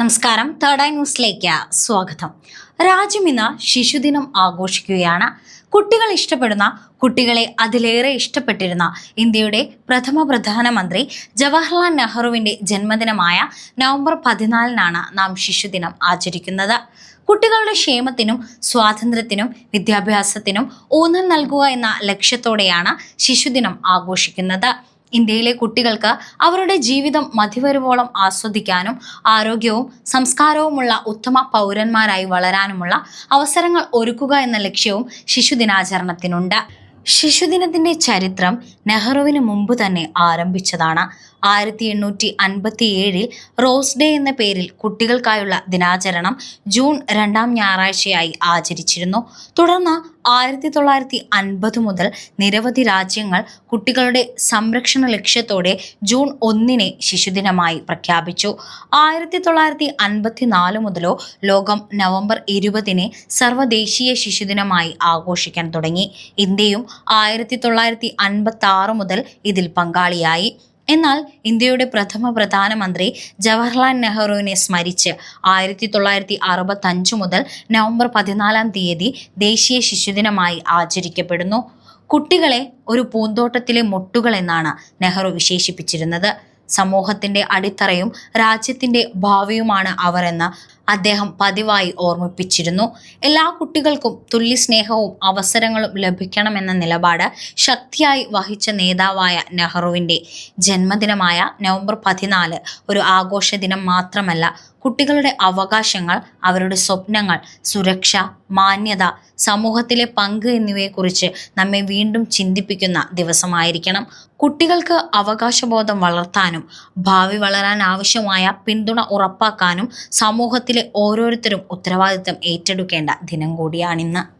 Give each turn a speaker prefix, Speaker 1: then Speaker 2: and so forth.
Speaker 1: നമസ്കാരം. Third eye ന്യൂസിലേക്ക് സ്വാഗതം. രാജ്യം ഇന്ന് ശിശുദിനം ആഘോഷിക്കുകയാണ്. കുട്ടികൾ ഇഷ്ടപ്പെടുന്ന കുട്ടികളെ അതിലേറെ ഇഷ്ടപ്പെട്ടിരുന്ന ഇന്ത്യയുടെ പ്രഥമ പ്രധാനമന്ത്രി ജവഹർലാൽ നെഹ്റുവിന്റെ ജന്മദിനമായ നവംബർ പതിനാലിനാണ് നാം ശിശുദിനം ആചരിക്കുന്നത്. കുട്ടികളുടെ ക്ഷേമത്തിനും സ്വാതന്ത്ര്യത്തിനും വിദ്യാഭ്യാസത്തിനും ഊന്നൽ നൽകുക എന്ന ലക്ഷ്യത്തോടെയാണ് ശിശുദിനം ആഘോഷിക്കുന്നത്. ഇന്ത്യയിലെ കുട്ടികൾക്ക് അവരുടെ ജീവിതം മതിവരുവോളം ആസ്വദിക്കാനും ആരോഗ്യവും സംസ്കാരവുമുള്ള ഉത്തമ പൗരന്മാരായി വളരാനുമുള്ള അവസരങ്ങൾ ഒരുക്കുക എന്ന ലക്ഷ്യവും ശിശുദിനാചരണത്തിനുണ്ട്. ശിശുദിനത്തിന്റെ ചരിത്രം നെഹ്റുവിന് മുമ്പ് തന്നെ ആരംഭിച്ചതാണ്. ആയിരത്തി എണ്ണൂറ്റി അൻപത്തി ഏഴിൽ റോസ് ഡേ എന്ന പേരിൽ കുട്ടികൾക്കായുള്ള ദിനാചരണം ജൂൺ രണ്ടാം ഞായറാഴ്ചയായി ആചരിച്ചിരുന്നു. തുടർന്ന് ആയിരത്തി തൊള്ളായിരത്തി അൻപത് മുതൽ നിരവധി രാജ്യങ്ങൾ കുട്ടികളുടെ സംരക്ഷണ ലക്ഷ്യത്തോടെ ജൂൺ ഒന്നിനെ ശിശുദിനമായി പ്രഖ്യാപിച്ചു. ആയിരത്തി തൊള്ളായിരത്തി അൻപത്തി നാല് മുതലോ ലോകം നവംബർ ഇരുപതിനെ സർവദേശീയ ശിശുദിനമായി ആഘോഷിക്കാൻ തുടങ്ങി. ഇന്ത്യയും ആയിരത്തി തൊള്ളായിരത്തി അൻപത്തി ആറ് മുതൽ ഇതിൽ പങ്കാളിയായി. എന്നാൽ ഇന്ത്യയുടെ പ്രഥമ പ്രധാനമന്ത്രി ജവഹർലാൽ നെഹ്റുവിനെ സ്മരിച്ച് ആയിരത്തി തൊള്ളായിരത്തി അറുപത്തി അഞ്ച് മുതൽ നവംബർ പതിനാലാം തീയതി ദേശീയ ശിശുദിനമായി ആചരിക്കപ്പെടുന്നു. കുട്ടികളെ ഒരു പൂന്തോട്ടത്തിലെ മൊട്ടുകൾ എന്നാണ് നെഹ്റു വിശേഷിപ്പിച്ചിരുന്നത്. സമൂഹത്തിന്റെ അടിത്തറയും രാജ്യത്തിന്റെ ഭാവിയുമാണ് അവരെന്ന് അദ്ദേഹം പതിവായി ഓർമ്മിപ്പിച്ചിരുന്നു. എല്ലാ കുട്ടികൾക്കും തുല്യ സ്നേഹവും അവസരങ്ങളും ലഭിക്കണമെന്ന നിലപാട് ശക്തിയായി വഹിച്ച നേതാവായ നെഹ്റുവിന്റെ ജന്മദിനമായ നവംബർ പതിനാല് ഒരു ആഘോഷ ദിനം മാത്രമല്ല കുട്ടികളുടെ അവകാശങ്ങൾ അവരുടെ സ്വപ്നങ്ങൾ സുരക്ഷ മാന്യത സമൂഹത്തിലെ പങ്ക് എന്നിവയെക്കുറിച്ച് നമ്മെ വീണ്ടും ചിന്തിപ്പിക്കുന്ന ദിവസമായിരിക്കണം. കുട്ടികൾക്ക് അവകാശബോധം വളർത്താനും ഭാവി വളരാൻ ആവശ്യമായ പിന്തുണ ഉറപ്പാക്കാനും സമൂഹത്തിലെ ഓരോരുത്തരും ഉത്തരവാദിത്തം ഏറ്റെടുക്കേണ്ട ദിനം കൂടിയാണിന്ന്.